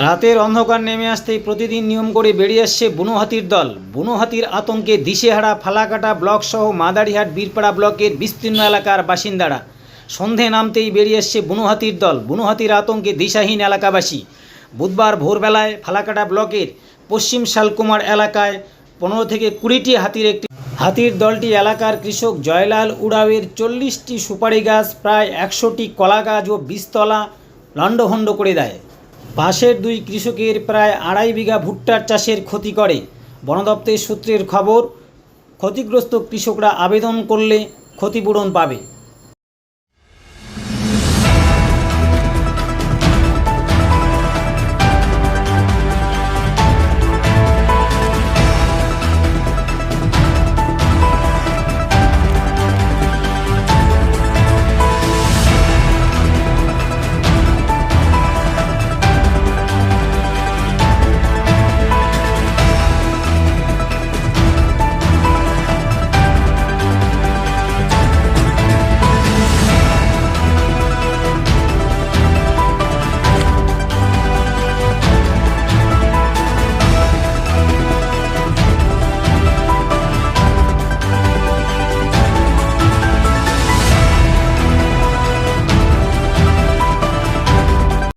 রাতের অন্ধকার নেমে আসতেই প্রতিদিন নিয়ম করে বেরিয়ে আসছে বুনো হাতির দল। বুনো হাতির আতঙ্কে দিশেহারা ফালাকাটা ব্লক সহ মাদারিহাট, বীরপাড়া ব্লকের বিস্তীর্ণ এলাকার বাসিন্দারা। সন্ধে নামতেই বেরিয়ে আসছে বুনো হাতির দল। বুনো হাতির আতঙ্কে দিশাহীন এলাকাবাসী। বুধবার ভোরবেলায় ফালাকাটা ব্লকের পশ্চিম শালকুমার এলাকায় পনেরো থেকে কুড়িটি হাতির একটি হাতির দলটি এলাকার কৃষক জয়লাল উড়াওয়ের চল্লিশটি সুপারি গাছ, প্রায় একশোটি কলা গাছ ও বীজতলা লণ্ডভণ্ড করে দেয়। পাশের দুই কৃষকের প্রায় আড়াই বিঘা ভুট্টার চাষের ক্ষতি করে। বন দপ্তরের সূত্রের খবর, ক্ষতিগ্রস্ত কৃষকরা আবেদন করলে ক্ষতিপূরণ পাবে।